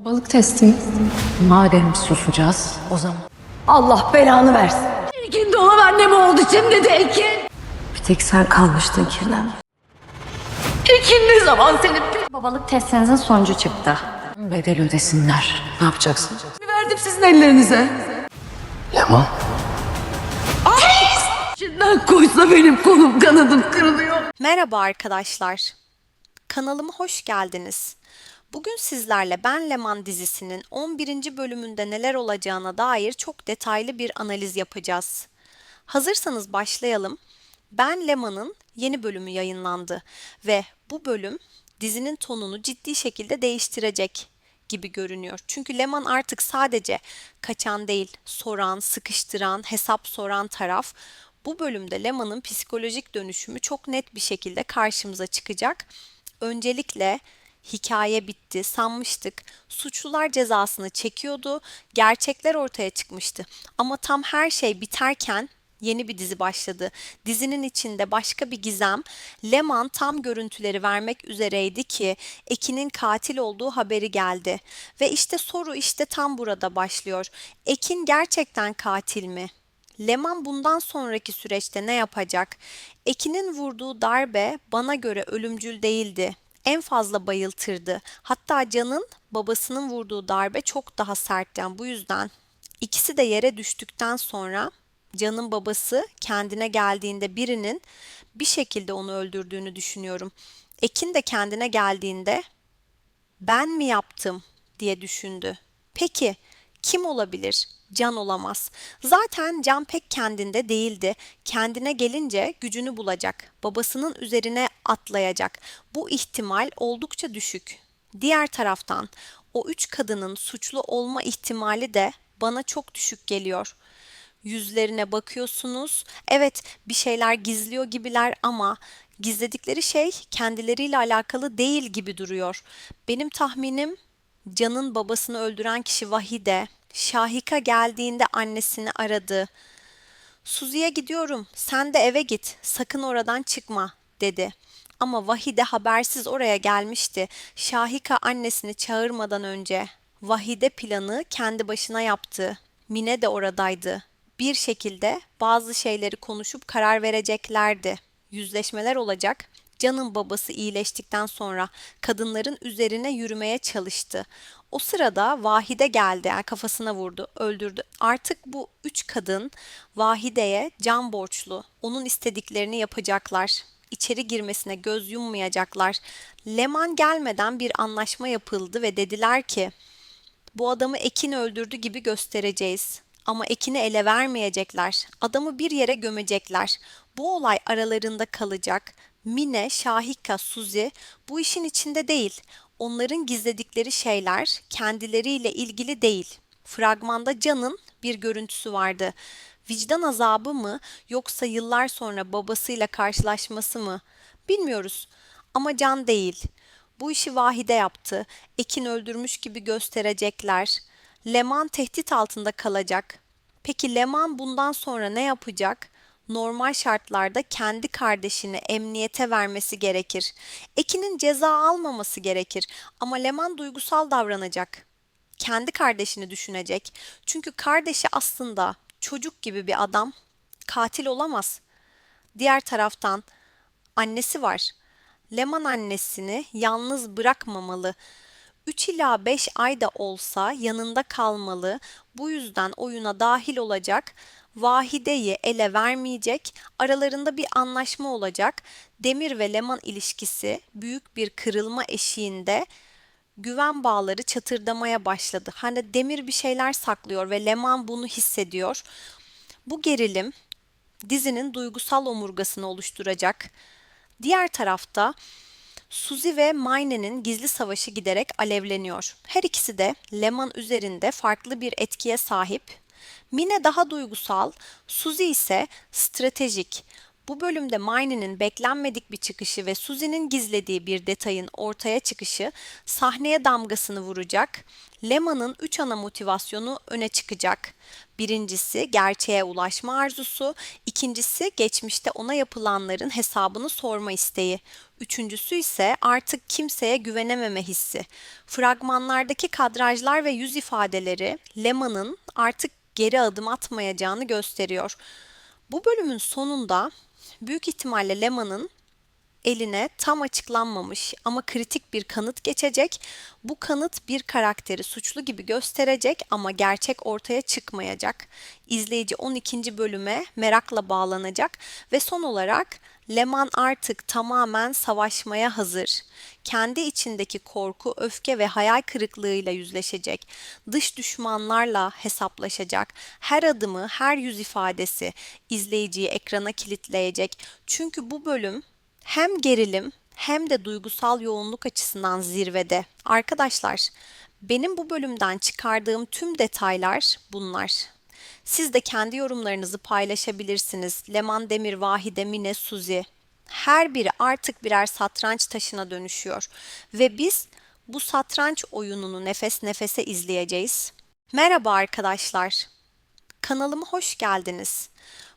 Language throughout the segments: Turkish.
Balık testi? Madem susacağız o zaman Allah belanı versin. İlkin doğum annem oldu şimdi de Ekin. bir tek sen kalmıştın kirlen. Ekin ne zaman senin Babalık testinizin sonucu çıktı. Bedel ödesinler. Ne yapacaksın? p- verdim sizin ellerinize. Leman. İçinden koysa benim kolum kanadım kırılıyor. Merhaba arkadaşlar. Kanalıma hoş geldiniz. Bugün sizlerle Ben Leman dizisinin 11. bölümünde neler olacağına dair çok detaylı bir analiz yapacağız. Hazırsanız başlayalım. Ben Leman'ın yeni bölümü yayınlandı ve bu bölüm dizinin tonunu ciddi şekilde değiştirecek gibi görünüyor. Çünkü Leman artık sadece kaçan değil, soran, sıkıştıran, hesap soran taraf. Bu bölümde Leman'ın psikolojik dönüşümü çok net bir şekilde karşımıza çıkacak. Öncelikle hikaye bitti sanmıştık. Suçlular cezasını çekiyordu. Gerçekler ortaya çıkmıştı. Ama tam her şey biterken yeni bir dizi başladı. Dizinin içinde başka bir gizem, Leman tam görüntüleri vermek üzereydi ki Ekin'in katil olduğu haberi geldi. Ve işte soru işte tam burada başlıyor. Ekin gerçekten katil mi? Leman bundan sonraki süreçte ne yapacak? Ekin'in vurduğu darbe bana göre ölümcül değildi. En fazla bayıltırdı. Hatta Can'ın babasının vurduğu darbe çok daha sertti. Bu yüzden ikisi de yere düştükten sonra Can'ın babası kendine geldiğinde birinin bir şekilde onu öldürdüğünü düşünüyorum. Ekin de kendine geldiğinde ben mi yaptım diye düşündü. Peki kim olabilir? Can olamaz. Zaten Can pek kendinde değildi. Kendine gelince gücünü bulacak. Babasının üzerine atlayacak. Bu ihtimal oldukça düşük. Diğer taraftan o üç kadının suçlu olma ihtimali de bana çok düşük geliyor. Yüzlerine bakıyorsunuz. Evet, bir şeyler gizliyor gibiler ama gizledikleri şey kendileriyle alakalı değil gibi duruyor. Benim tahminim Can'ın babasını öldüren kişi Vahide. Şahika geldiğinde annesini aradı. Suzi'ye gidiyorum. Sen de eve git. Sakın oradan çıkma." dedi. Ama Vahide habersiz oraya gelmişti. Şahika annesini çağırmadan önce. Vahide planı kendi başına yaptı. Mine de oradaydı. Bir şekilde bazı şeyleri konuşup karar vereceklerdi. Yüzleşmeler olacak. Can'ın babası iyileştikten sonra kadınların üzerine yürümeye çalıştı. O sırada Vahide geldi, yani kafasına vurdu, öldürdü. Artık bu üç kadın Vahide'ye can borçlu. Onun istediklerini yapacaklar. İçeri girmesine göz yummayacaklar. Leman gelmeden bir anlaşma yapıldı ve dediler ki bu adamı Ekin öldürdü gibi göstereceğiz. Ama Ekin'i ele vermeyecekler. Adamı bir yere gömecekler. Bu olay aralarında kalacak. Mine, Şahika, Suzi bu işin içinde değil. Onların gizledikleri şeyler kendileriyle ilgili değil. Fragmanda Can'ın bir görüntüsü vardı. Vicdan azabı mı yoksa yıllar sonra babasıyla karşılaşması mı? Bilmiyoruz. Ama Can değil. Bu işi Vahide yaptı. Ekin öldürmüş gibi gösterecekler. Leman tehdit altında kalacak. Peki Leman bundan sonra ne yapacak? Normal şartlarda kendi kardeşini emniyete vermesi gerekir. Ekin'in ceza almaması gerekir ama Leman duygusal davranacak. Kendi kardeşini düşünecek. Çünkü kardeşi aslında çocuk gibi bir adam. Katil olamaz. Diğer taraftan annesi var. Leman annesini yalnız bırakmamalı. 3 ila 5 ayda olsa yanında kalmalı. Bu yüzden oyuna dahil olacak. Vahide'yi ele vermeyecek. Aralarında bir anlaşma olacak. Demir ve Leman ilişkisi büyük bir kırılma eşiğinde güven bağları çatırdamaya başladı. Hani Demir bir şeyler saklıyor ve Leman bunu hissediyor. Bu gerilim dizinin duygusal omurgasını oluşturacak. Diğer tarafta Suzy ve Mayne'nin gizli savaşı giderek alevleniyor. Her ikisi de Leman üzerinde farklı bir etkiye sahip. Mine daha duygusal, Suzy ise stratejik. Bu bölümde Marnie'nin beklenmedik bir çıkışı ve Susie'nin gizlediği bir detayın ortaya çıkışı sahneye damgasını vuracak. Lema'nın üç ana motivasyonu öne çıkacak. Birincisi gerçeğe ulaşma arzusu, ikincisi geçmişte ona yapılanların hesabını sorma isteği, üçüncüsü ise artık kimseye güvenememe hissi. Fragmanlardaki kadrajlar ve yüz ifadeleri Lema'nın artık geri adım atmayacağını gösteriyor. Bu bölümün sonunda büyük ihtimalle Lema'nın eline tam açıklanmamış ama kritik bir kanıt geçecek. Bu kanıt bir karakteri suçlu gibi gösterecek ama gerçek ortaya çıkmayacak. İzleyici 12. bölüme merakla bağlanacak ve son olarak Leman artık tamamen savaşmaya hazır. Kendi içindeki korku, öfke ve hayal kırıklığıyla yüzleşecek. Dış düşmanlarla hesaplaşacak. Her adımı, her yüz ifadesi izleyiciyi ekrana kilitleyecek. Çünkü bu bölüm hem gerilim hem de duygusal yoğunluk açısından zirvede. Arkadaşlar, benim bu bölümden çıkardığım tüm detaylar bunlar. Siz de kendi yorumlarınızı paylaşabilirsiniz. Leman Demir, Vahide, Mine, Suzi. Her biri artık birer satranç taşına dönüşüyor. Ve biz bu satranç oyununu nefes nefese izleyeceğiz. Merhaba arkadaşlar. Kanalıma hoş geldiniz.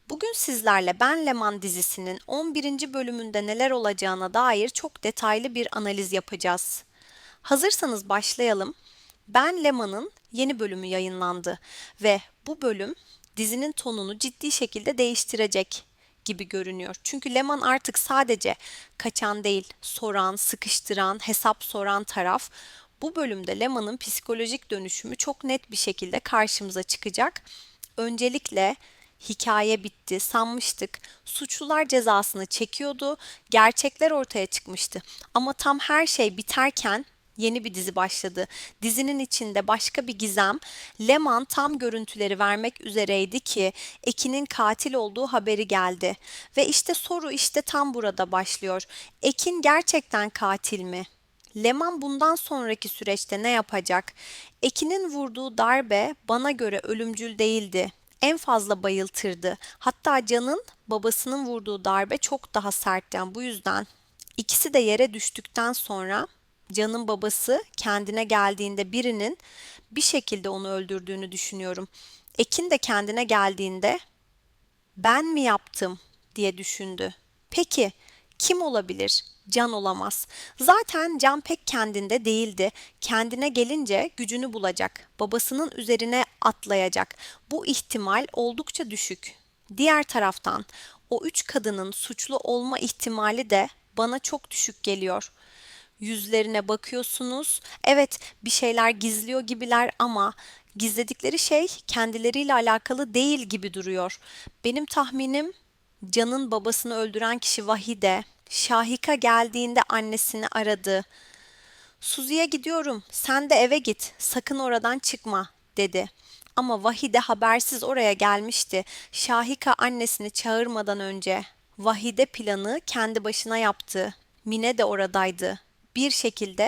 Bugün sizlerle Ben Leman dizisinin 11. bölümünde neler olacağına dair çok detaylı bir analiz yapacağız. Hazırsanız başlayalım. Ben Leman'ın yeni bölümü yayınlandı ve bu bölüm dizinin tonunu ciddi şekilde değiştirecek gibi görünüyor. Çünkü Leman artık sadece kaçan değil, soran, sıkıştıran, hesap soran taraf. Bu bölümde Leman'ın psikolojik dönüşümü çok net bir şekilde karşımıza çıkacak. Öncelikle hikaye bitti sanmıştık. Suçlular cezasını çekiyordu. Gerçekler ortaya çıkmıştı. Ama tam her şey biterken yeni bir dizi başladı. Dizinin içinde başka bir gizem, Leman tam görüntüleri vermek üzereydi ki Ekin'in katil olduğu haberi geldi. Ve işte soru işte tam burada başlıyor. Ekin gerçekten katil mi? Leman bundan sonraki süreçte ne yapacak? Ekin'in vurduğu darbe bana göre ölümcül değildi. En fazla bayıltırdı. Hatta Can'ın babasının vurduğu darbe çok daha sertti. Yani bu yüzden ikisi de yere düştükten sonra Can'ın babası kendine geldiğinde birinin bir şekilde onu öldürdüğünü düşünüyorum. Ekin de kendine geldiğinde ben mi yaptım diye düşündü. Peki kim olabilir? Can olamaz. Zaten Can pek kendinde değildi. Kendine gelince gücünü bulacak. Babasının üzerine atlayacak. Bu ihtimal oldukça düşük. Diğer taraftan o üç kadının suçlu olma ihtimali de bana çok düşük geliyor. Yüzlerine bakıyorsunuz. Evet, bir şeyler gizliyor gibiler ama gizledikleri şey kendileriyle alakalı değil gibi duruyor. Benim tahminim Can'ın babasını öldüren kişi Vahide. Şahika geldiğinde annesini aradı. Suzi'ye gidiyorum. Sen de eve git. Sakın oradan çıkma, dedi. Ama Vahide habersiz oraya gelmişti. Şahika annesini çağırmadan önce. Vahide planı kendi başına yaptı. Mine de oradaydı. Bir şekilde